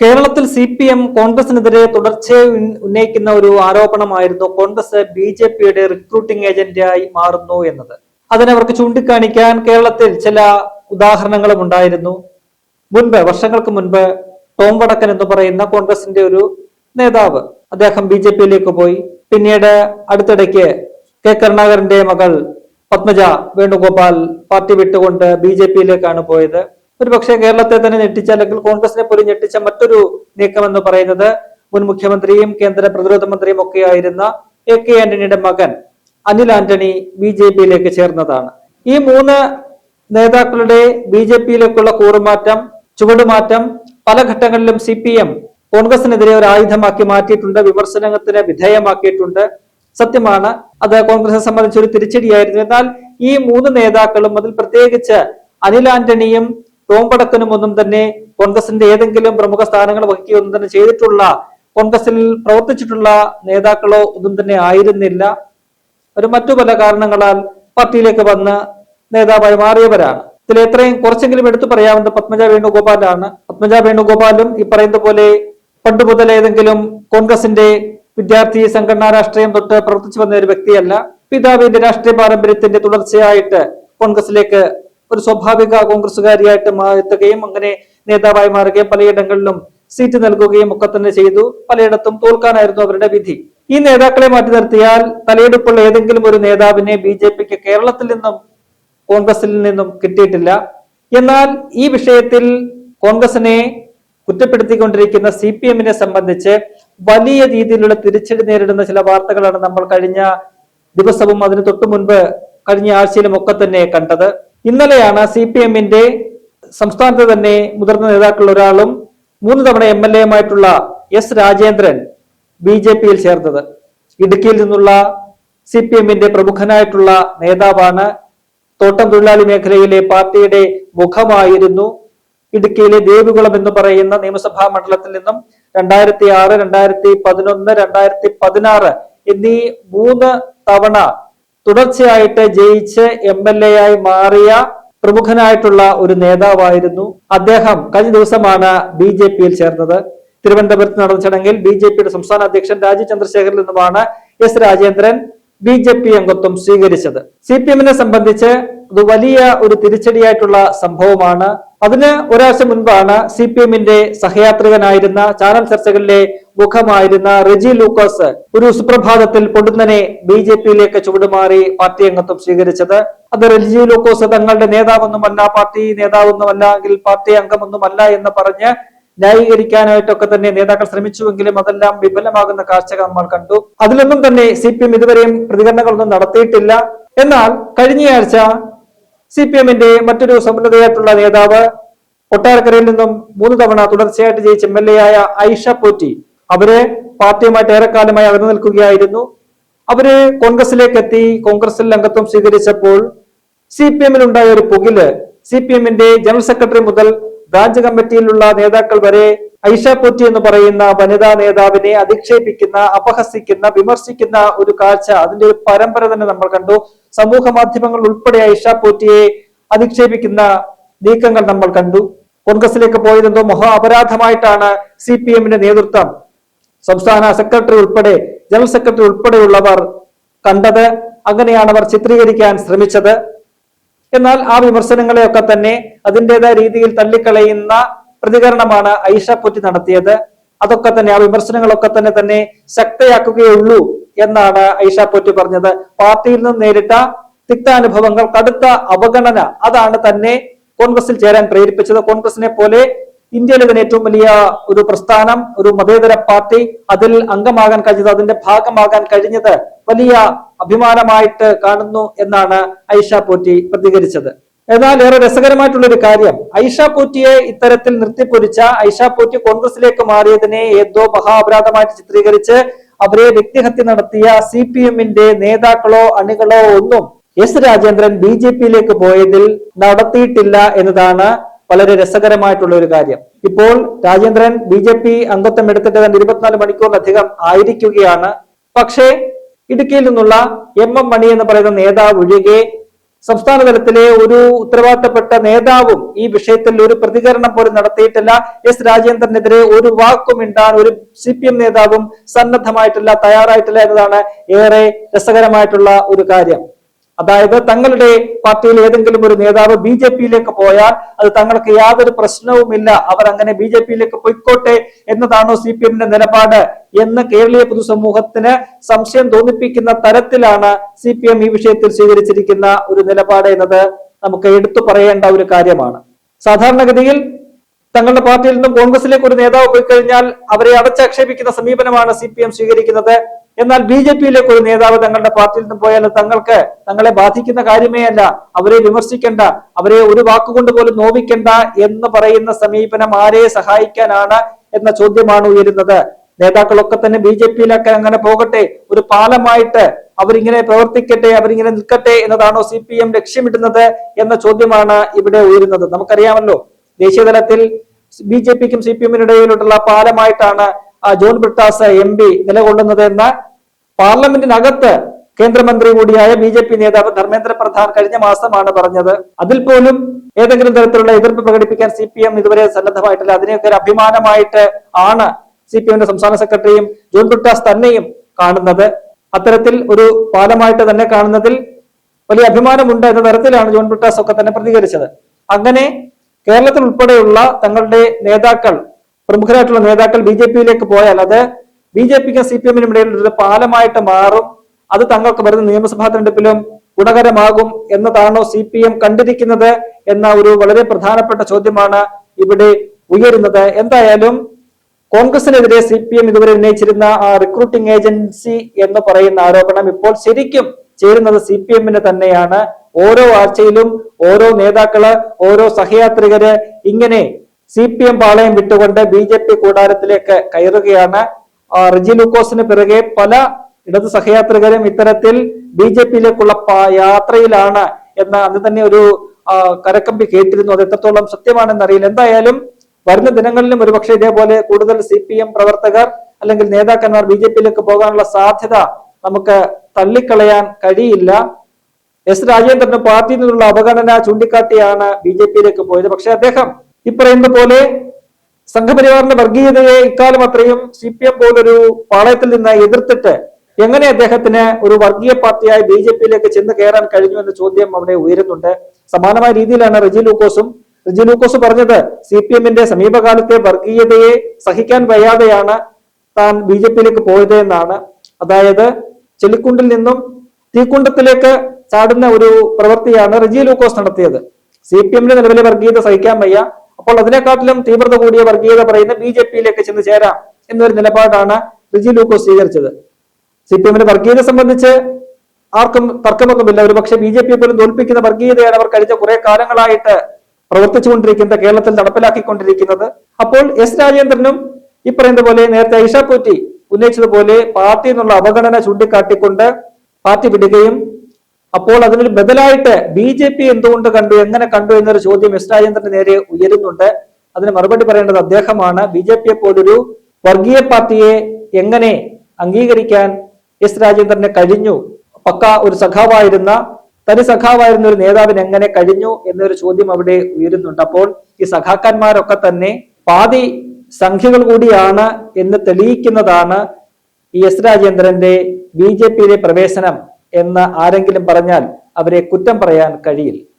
കേരളത്തിൽ C P M കോൺഗ്രസിനെതിരെ തുടർച്ചയായി ഉന്നയിക്കുന്ന ഒരു ആരോപണമായിരുന്നു കോൺഗ്രസ് ബി ജെ പിയുടെ റിക്രൂട്ടിംഗ് ഏജന്റായി മാറുന്നു എന്നത്. അതിനവർക്ക് ചൂണ്ടിക്കാണിക്കാൻ കേരളത്തിൽ ചില ഉദാഹരണങ്ങളും ഉണ്ടായിരുന്നു. മുൻപ് വർഷങ്ങൾക്ക് മുൻപ് ടോം വടക്കൻ എന്ന് പറയുന്ന കോൺഗ്രസിന്റെ ഒരു നേതാവ് അദ്ദേഹം ബി ജെ പിയിലേക്ക് പോയി. പിന്നീട് അടുത്തിടയ്ക്ക് കെ കരുണാകരന്റെ മകൾ പത്മജ വേണുഗോപാൽ പാർട്ടി വിട്ടുകൊണ്ട് ബി ജെ പിയിലേക്കാണ് പോയത്. ഒരു പക്ഷേ കേരളത്തെ തന്നെ ഞെട്ടിച്ച അല്ലെങ്കിൽ കോൺഗ്രസിനെ പോലും ഞെട്ടിച്ച മറ്റൊരു നീക്കം എന്ന് പറയുന്നത് മുൻ മുഖ്യമന്ത്രിയും കേന്ദ്ര പ്രതിരോധ മന്ത്രിയും ഒക്കെ ആയിരുന്ന എ കെ ആന്റണിയുടെ മകൻ അനിൽ ആന്റണി ബി ജെ പിയിലേക്ക് ചേർന്നതാണ്. ഈ മൂന്ന് നേതാക്കളുടെ ബി ജെ പിയിലേക്കുള്ള കൂറുമാറ്റം ചുവടുമാറ്റം പല ഘട്ടങ്ങളിലും സി പി എം കോൺഗ്രസിനെതിരെ ഒരു ആയുധമാക്കി മാറ്റിയിട്ടുണ്ട് വിമർശനത്തിന് വിധേയമാക്കിയിട്ടുണ്ട്. സത്യമാണ് അത് കോൺഗ്രസിനെ സംബന്ധിച്ച് ഒരു തിരിച്ചടിയായിരുന്നു. എന്നാൽ ഈ മൂന്ന് നേതാക്കളും അതിൽ പ്രത്യേകിച്ച് അനിൽ ആന്റണിയും ടോം പടക്കനും ഒന്നും തന്നെ കോൺഗ്രസിന്റെ ഏതെങ്കിലും പ്രമുഖ സ്ഥാനങ്ങൾ വഹിക്കുകയൊന്നും തന്നെ ചെയ്തിട്ടുള്ള കോൺഗ്രസിൽ പ്രവർത്തിച്ചിട്ടുള്ള നേതാക്കളോ ഒന്നും തന്നെ ആയിരുന്നില്ല. ഒരു മറ്റു പല കാരണങ്ങളാൽ പാർട്ടിയിലേക്ക് വന്ന് നേതാവായി മാറിയവരാണ്. ഇതിൽ എത്രയും കുറച്ചെങ്കിലും എടുത്തു പറയാവുന്ന പത്മജ വേണുഗോപാലാണ്. പത്മജ വേണുഗോപാലും ഈ പറയുന്ന പോലെ പണ്ട് മുതൽ ഏതെങ്കിലും കോൺഗ്രസിന്റെ വിദ്യാർത്ഥി സംഘടനാ രാഷ്ട്രീയം തൊട്ട് പ്രവർത്തിച്ചു വന്ന ഒരു വ്യക്തിയല്ല. പിതാവിന്റെ രാഷ്ട്രീയ പാരമ്പര്യത്തിന്റെ തുടർച്ചയായിട്ട് കോൺഗ്രസിലേക്ക് ഒരു സ്വാഭാവിക കോൺഗ്രസുകാരിയായിട്ട് എത്തുകയും അങ്ങനെ നേതാവായി മാറുകയും പലയിടങ്ങളിലും സീറ്റ് നൽകുകയും ഒക്കെ തന്നെ ചെയ്തു. പലയിടത്തും തോൽക്കാനായിരുന്നു അവരുടെ വിധി. ഈ നേതാക്കളെ മാറ്റി നിർത്തിയാൽ തലയെടുപ്പുള്ള ഏതെങ്കിലും ഒരു നേതാവിനെ ബി ജെ പിക്ക് കേരളത്തിൽ നിന്നും കോൺഗ്രസിൽ നിന്നും കിട്ടിയിട്ടില്ല. എന്നാൽ ഈ വിഷയത്തിൽ കോൺഗ്രസിനെ കുറ്റപ്പെടുത്തിക്കൊണ്ടിരിക്കുന്ന സി പി എമ്മിനെ സംബന്ധിച്ച് വലിയ രീതിയിലുള്ള തിരിച്ചടി നേരിടുന്ന ചില വാർത്തകളാണ് നമ്മൾ കഴിഞ്ഞ ദിവസവും അതിന് തൊട്ടു മുൻപ് കഴിഞ്ഞ ആഴ്ചയിലും ഒക്കെ തന്നെ കണ്ടത്. ഇന്നലെയാണ് സി പി എമ്മിന്റെ സംസ്ഥാനത്തെ തന്നെ മുതിർന്ന നേതാക്കളിൽ ഒരാളും മൂന്ന് തവണ എം എൽ എയുമായിട്ടുള്ള എസ് രാജേന്ദ്രൻ ബി ജെ പിയിൽ ചേർന്നത്. ഇടുക്കിയിൽ നിന്നുള്ള സി പി എമ്മിന്റെ പ്രമുഖനായിട്ടുള്ള നേതാവാണ് തോട്ടം തൊഴിലാളി മേഖലയിലെ പാർട്ടിയുടെ മുഖമായിരുന്നു. ഇടുക്കിയിലെ ദേവികുളം എന്ന് പറയുന്ന നിയമസഭാ മണ്ഡലത്തിൽ നിന്നും രണ്ടായിരത്തി ആറ് രണ്ടായിരത്തി പതിനൊന്ന് രണ്ടായിരത്തി പതിനാറ് എന്നീ മൂന്ന് തവണ തുടർച്ചയായിട്ട് ജയിച്ച് എം എൽ എ ആയി മാറിയ പ്രമുഖനായിട്ടുള്ള ഒരു നേതാവായിരുന്നു അദ്ദേഹം. കഴിഞ്ഞ ദിവസമാണ് ബി ജെ പിയിൽ ചേർന്നത്. തിരുവനന്തപുരത്ത് നടന്ന ചടങ്ങിൽ ബി ജെ പിയുടെ സംസ്ഥാന അധ്യക്ഷൻ രാജീവ് ചന്ദ്രശേഖറിൽ നിന്നുമാണ് S Rajendran B J P അംഗത്വം സ്വീകരിച്ചത്. സി പി എമ്മിനെ സംബന്ധിച്ച് അത് വലിയ ഒരു തിരിച്ചടിയായിട്ടുള്ള സംഭവമാണ്. അതിന് ഒരാഴ്ച മുൻപാണ് സി പി എമ്മിന്റെ സഹയാത്രികനായിരുന്ന ചാനൽ ചർച്ചകളിലെ മുഖമായിരുന്ന റെജി ലൂക്കോസ് ഒരു സുപ്രഭാതത്തിൽ പൊടുന്നനെ ബി ജെ പിയിലേക്ക് ചുവടുമാറി പാർട്ടി അംഗത്വം സ്വീകരിച്ചത്. അത് റെജി ലൂക്കോസ് തങ്ങളുടെ നേതാവൊന്നുമല്ല പാർട്ടി നേതാവൊന്നുമല്ല അല്ലെങ്കിൽ പാർട്ടി അംഗമൊന്നുമല്ല എന്ന് പറഞ്ഞ് ന്യായീകരിക്കാനായിട്ടൊക്കെ തന്നെ നേതാക്കൾ ശ്രമിച്ചുവെങ്കിലും അതെല്ലാം വിഫലമാകുന്ന കാഴ്ചകൾ നമ്മൾ കണ്ടു. അതിലൊന്നും തന്നെ സി പി എം ഇതുവരെയും പ്രതികരണങ്ങളൊന്നും നടത്തിയിട്ടില്ല. എന്നാൽ കഴിഞ്ഞയാഴ്ച സി പി എമ്മിന്റെ മറ്റൊരു സമുന്നതയായിട്ടുള്ള നേതാവ് കൊട്ടാരക്കരയിൽ നിന്നും മൂന്ന് തവണ തുടർച്ചയായിട്ട് ജയിച്ച എം എൽ എ ആയ ഐഷ പോറ്റി അവർ പാർട്ടിയുമായിട്ട് ഏറെക്കാലമായി അകന്നു നിൽക്കുകയായിരുന്നു. അവർ കോൺഗ്രസിലേക്ക് എത്തി കോൺഗ്രസിൽ അംഗത്വം സ്വീകരിച്ചപ്പോൾ സി പി എമ്മിലുണ്ടായ ഒരു പുകിൽ സി പി എമ്മിന്റെ ജനറൽ സെക്രട്ടറി മുതൽ ബ്രാഞ്ച് കമ്മിറ്റിയിലുള്ള നേതാക്കൾ വരെ ഐഷ പൊറ്റി എന്ന് പറയുന്ന വനിതാ നേതാവിനെ അധിക്ഷേപിക്കുന്ന അപഹസിക്കുന്ന വിമർശിക്കുന്ന ഒരു കാഴ്ച. അതിന്റെ ഒരു പരമ്പര തന്നെ നമ്മൾ കണ്ടു. സമൂഹ മാധ്യമങ്ങൾ ഉൾപ്പെടെ ഐഷ പൊറ്റിയെ അധിക്ഷേപിക്കുന്ന നീക്കങ്ങൾ നമ്മൾ കണ്ടു. കോൺഗ്രസിലേക്ക് പോയതെന്തോ മഹാ അപരാധമായിട്ടാണ് സി പി എമ്മിന്റെ നേതൃത്വം. സംസ്ഥാന സെക്രട്ടറി ഉൾപ്പെടെ ജനറൽ സെക്രട്ടറി ഉൾപ്പെടെയുള്ളവർ കണ്ടത് അങ്ങനെയാണ് അവർ ചിത്രീകരിക്കാൻ ശ്രമിച്ചത്. എന്നാൽ ആ വിമർശനങ്ങളെയൊക്കെ തന്നെ അതിന്റെതായ രീതിയിൽ തള്ളിക്കളയുന്ന പ്രതികരണമാണ് ഐഷ പൊറ്റി നടത്തിയത്. അതൊക്കെ തന്നെ ആ വിമർശനങ്ങളൊക്കെ തന്നെ തന്നെ ശക്തയാക്കുകയുള്ളൂ എന്നാണ് ഐഷ പൊറ്റി പറഞ്ഞത്. പാർട്ടിയിൽ നിന്ന് നേരിട്ട തിക്താനുഭവങ്ങൾ കടുത്ത അവഗണന അതാണ് തന്നെ കോൺഗ്രസിൽ ചേരാൻ പ്രേരിപ്പിച്ചത്. കോൺഗ്രസിനെ പോലെ ഇന്ത്യയിലെ തന്നെ ഏറ്റവും വലിയ ഒരു പ്രസ്ഥാനം ഒരു മതേതര പാർട്ടി അതിൽ അംഗമാകാൻ കഴിഞ്ഞത് അതിന്റെ ഭാഗമാകാൻ കഴിഞ്ഞത് വലിയ അഭിമാനമായിട്ട് കാണുന്നു എന്നാണ് ഐഷ പോറ്റി പ്രതികരിച്ചത്. എന്നാൽ ഏറെ രസകരമായിട്ടുള്ള ഒരു കാര്യം. ഐഷാ പോറ്റിയെ ഇത്തരത്തിൽ നിർത്തിപ്പൊരിച്ച ഐഷാ പോറ്റി കോൺഗ്രസിലേക്ക് മാറിയതിനെ ഏതോ മഹാഅപരാധമായിട്ട് ചിത്രീകരിച്ച് അവരെ വ്യക്തിഹത്യ നടത്തിയ സി പി എമ്മിന്റെ നേതാക്കളോ അണികളോ ഒന്നും എസ് രാജേന്ദ്രൻ ബി ജെ പിയിലേക്ക് പോയതിൽ നടത്തിയിട്ടില്ല എന്നതാണ് വളരെ രസകരമായിട്ടുള്ള ഒരു കാര്യം. ഇപ്പോൾ രാജേന്ദ്രൻ ബി ജെ പി അംഗത്വം എടുത്തിട്ട് തന്നെ ഇരുപത്തിനാല് മണിക്കൂറിലധികം ആയിരിക്കുകയാണ്. പക്ഷേ ഇടുക്കിയിൽ നിന്നുള്ള എം എം മണി എന്ന് പറയുന്ന നേതാവ് ഒഴികെ സംസ്ഥാന തലത്തിലെ ഒരു ഉത്തരവാദിത്തപ്പെട്ട നേതാവും ഈ വിഷയത്തിൽ ഒരു പ്രതികരണം പോലും നടത്തിയിട്ടില്ല. എസ് രാജേന്ദ്രനെതിരെ ഒരു വാക്കും ഇണ്ടാൻ ഒരു സി പി എം നേതാവും സന്നദ്ധമായിട്ടില്ല തയ്യാറായിട്ടില്ല എന്നതാണ് ഏറെ രസകരമായിട്ടുള്ള ഒരു കാര്യം. അതായത് തങ്ങളുടെ പാർട്ടിയിൽ ഏതെങ്കിലും ഒരു നേതാവ് ബി ജെ പിയിലേക്ക് പോയാൽ അത് തങ്ങൾക്ക് യാതൊരു പ്രശ്നവുമില്ല. അവർ അങ്ങനെ ബി ജെ പിയിലേക്ക് പൊയ്ക്കോട്ടെ എന്നതാണോ സി പി എമ്മിന്റെ നിലപാട് എന്ന് കേരളീയ പൊതുസമൂഹത്തിന് സംശയം തോന്നിപ്പിക്കുന്ന തരത്തിലാണ് സി പി എം ഈ വിഷയത്തിൽ സ്വീകരിച്ചിരിക്കുന്ന ഒരു നിലപാട് എന്നത് നമുക്ക് എടുത്തു പറയേണ്ട ഒരു കാര്യമാണ്. സാധാരണഗതിയിൽ തങ്ങളുടെ പാർട്ടിയിൽ നിന്നും കോൺഗ്രസിലേക്ക് ഒരു നേതാവ് പോയി കഴിഞ്ഞാൽ അവരെ അടച്ചാക്ഷേപിക്കുന്ന സമീപനമാണ് സി പി എം സ്വീകരിക്കുന്നത്. എന്നാൽ ബി ജെ പിയിലേക്ക് ഒരു നേതാവ് തങ്ങളുടെ പാർട്ടിയിൽ നിന്ന് പോയാൽ തങ്ങൾക്ക് തങ്ങളെ ബാധിക്കുന്ന കാര്യമേ അല്ല. അവരെ വിമർശിക്കേണ്ട അവരെ ഒരു വാക്കുകൊണ്ട് പോലും നോവിക്കേണ്ട എന്ന് പറയുന്ന സമീപനം ആരെ സഹായിക്കാനാണ് എന്ന ചോദ്യമാണ് ഉയരുന്നത്. നേതാക്കളൊക്കെ തന്നെ ബി ജെ പിയിലൊക്കെ അങ്ങനെ പോകട്ടെ ഒരു പാലമായിട്ട് അവരിങ്ങനെ പ്രവർത്തിക്കട്ടെ അവരിങ്ങനെ നിൽക്കട്ടെ എന്നതാണോ സി പി എം ലക്ഷ്യമിടുന്നത് എന്ന ചോദ്യമാണ് ഇവിടെ ഉയരുന്നത്. നമുക്കറിയാമല്ലോ ദേശീയതലത്തിൽ ബി ജെ പിക്കും സി പി എമ്മിനിടയിലുള്ള പാലമായിട്ടാണ് ജോൺ ബ്രിട്ടാസ് എം പി നിലകൊള്ളുന്നത് എന്ന പാർലമെന്റിനകത്ത് കേന്ദ്രമന്ത്രി കൂടിയായ ബി ജെ പി നേതാവ് ധർമ്മേന്ദ്ര പ്രധാൻ കഴിഞ്ഞ മാസമാണ് പറഞ്ഞത്. അതിൽ പോലും ഏതെങ്കിലും തരത്തിലുള്ള എതിർപ്പ് പ്രകടിപ്പിക്കാൻ സി പി എം ഇതുവരെ സന്നദ്ധമായിട്ടില്ല. അതിനെയൊക്കെ ഒരു അഭിമാനമായിട്ട് ആണ് സി പി എമ്മിന്റെ സംസ്ഥാന സെക്രട്ടറിയും ജോൺ ബ്രിട്ടാസ് തന്നെയും കാണുന്നത്. അത്തരത്തിൽ ഒരു പാലമായിട്ട് തന്നെ കാണുന്നതിൽ വലിയ അഭിമാനമുണ്ട് എന്ന തരത്തിലാണ് ജോൺ ബ്രിട്ടാസ് ഒക്കെ തന്നെ പ്രതികരിച്ചത്. അങ്ങനെ കേരളത്തിൽ ഉൾപ്പെടെയുള്ള തങ്ങളുടെ നേതാക്കൾ പ്രമുഖരായിട്ടുള്ള നേതാക്കൾ ബി ജെ പിയിലേക്ക് പോയാൽ അത് ബി ജെ പിക്കും സി പി എമ്മിനും ഇടയിൽ ഒരു പാലമായിട്ട് മാറും. അത് തങ്ങൾക്ക് വരുന്ന നിയമസഭാ തെരഞ്ഞെടുപ്പിലും ഗുണകരമാകും എന്നതാണോ സി പി എം കണ്ടിരിക്കുന്നത് എന്ന ഒരു വളരെ പ്രധാനപ്പെട്ട ചോദ്യമാണ് ഇവിടെ ഉയരുന്നത്. എന്തായാലും കോൺഗ്രസിനെതിരെ സി പി എം ഇതുവരെ ഉന്നയിച്ചിരുന്ന ആ റിക്രൂട്ടിംഗ് ഏജൻസി എന്ന് പറയുന്ന ആരോപണം ഇപ്പോൾ ശരിക്കും ചേരുന്നത് സി പി എമ്മിന് തന്നെയാണ്. ഓരോ ആഴ്ചയിലും ഓരോ നേതാക്കൾ ഓരോ സഹയാത്രികര് ഇങ്ങനെ സി പി എം പാളയം വിട്ടുകൊണ്ട് ബി ജെ പി കൂടാരത്തിലേക്ക് കയറുകയാണ്. റിജി ലൂക്കോസിന് പിറകെ പല ഇടത് സഹയാത്രികരും ഇത്തരത്തിൽ ബി ജെ പിയിലേക്കുള്ള യാത്രയിലാണ് എന്ന അന്ന് തന്നെ ഒരു കരക്കമ്പി കേട്ടിരുന്നു. അത് എത്രത്തോളം സത്യമാണെന്ന് അറിയില്ല എന്തായാലും വരുന്ന ദിനങ്ങളിലും ഒരുപക്ഷെ ഇതേപോലെ കൂടുതൽ സി പി എം പ്രവർത്തകർ അല്ലെങ്കിൽ നേതാക്കന്മാർ ബി ജെ പിയിലേക്ക് പോകാനുള്ള സാധ്യത നമുക്ക് തള്ളിക്കളയാൻ കഴിയില്ല. എസ് രാജേന്ദ്രന് പാർട്ടിയിൽ നിന്നുള്ള അവഗണന ചൂണ്ടിക്കാട്ടിയാണ് ബി ജെ പിയിലേക്ക് പോയത്. പക്ഷെ അദ്ദേഹം ഇപ്പറയുന്ന പോലെ സംഘപരിവാറിന്റെ വർഗീയതയെ ഇക്കാലം അത്രയും സി പി എം പോലൊരു പാളയത്തിൽ നിന്ന് എതിർത്തിട്ട് എങ്ങനെ അദ്ദേഹത്തിന് ഒരു വർഗീയ പാർട്ടിയായി ബി ജെ പിയിലേക്ക് ചെന്ന് കയറാൻ കഴിഞ്ഞു എന്ന ചോദ്യം അവിടെ ഉയരുന്നുണ്ട്. സമാനമായ രീതിയിലാണ് റിജി ലൂക്കോസും. റിജി ലൂക്കോസ് പറഞ്ഞത് സി പി എമ്മിന്റെ സമീപകാലത്തെ വർഗീയതയെ സഹിക്കാൻ വയ്യാതെയാണ് താൻ ബി ജെ പിയിലേക്ക് പോയത് എന്നാണ്. അതായത് ചെല്ലിക്കുണ്ടിൽ നിന്നും തീക്കുണ്ടത്തിലേക്ക് ചാടുന്ന ഒരു പ്രവൃത്തിയാണ് റിജി ലൂക്കോസ് നടത്തിയത്. സി പി എമ്മിന്റെ നിലവിലെ വർഗീയത സഹിക്കാൻ വയ്യ. അപ്പോൾ അതിനെക്കാട്ടിലും തീവ്രത കൂടിയ വർഗീയത പറയുന്ന ബി ജെ പിയിലേക്ക് ചെന്ന് ചേരാം എന്നൊരു നിലപാടാണ് റിജി ലൂക്കോ സ്വീകരിച്ചത്. സി പി എമ്മിന്റെ വർഗീയത സംബന്ധിച്ച് ആർക്കും തർക്കമൊന്നുമില്ല. ഒരു പക്ഷേ ബി ജെ പി പോലും തോൽപ്പിക്കുന്ന വർഗീയതയാണ് അവർ കഴിഞ്ഞ കുറെ കാലങ്ങളായിട്ട് പ്രവർത്തിച്ചുകൊണ്ടിരിക്കുന്നത് കേരളത്തിൽ നടപ്പിലാക്കിക്കൊണ്ടിരിക്കുന്നത്. അപ്പോൾ എസ് രാജേന്ദ്രനും ഈ പറയുന്ന പോലെ നേരത്തെ ഐഷാ പോറ്റി ഉന്നയിച്ചതുപോലെ പാർട്ടി എന്നുള്ള അവഗണന ചൂണ്ടിക്കാട്ടിക്കൊണ്ട് പാർട്ടി വിടുകയും അപ്പോൾ അതിന് ബദലായിട്ട് ബി ജെ പി എന്തുകൊണ്ട് കണ്ടു എങ്ങനെ കണ്ടു എന്നൊരു ചോദ്യം എസ് രാജേന്ദ്രന് നേരെ ഉയരുന്നുണ്ട്. അതിന് മറുപടി പറയേണ്ടത് അദ്ദേഹമാണ്. ബി ജെ പിയെ പോലൊരു വർഗീയ പാർട്ടിയെ എങ്ങനെ അംഗീകരിക്കാൻ എസ് രാജേന്ദ്രന് കഴിഞ്ഞു? പക്ക ഒരു സഖാവായിരുന്ന തനി സഖാവായിരുന്ന ഒരു നേതാവിന് എങ്ങനെ കഴിഞ്ഞു എന്നൊരു ചോദ്യം അവിടെ ഉയരുന്നുണ്ട്. അപ്പോൾ ഈ സഖാക്കന്മാരൊക്കെ തന്നെ പാതി സംഖ്യകൾ കൂടിയാണ് എന്ന് തെളിയിക്കുന്നതാണ് ഈ എസ് രാജേന്ദ്രന്റെ ബി ജെ പിയിലെ പ്രവേശനം. എന്ന് ആരെങ്കിലും പറഞ്ഞാൽ അവരെ കുറ്റം പറയാൻ കഴിയില്ല.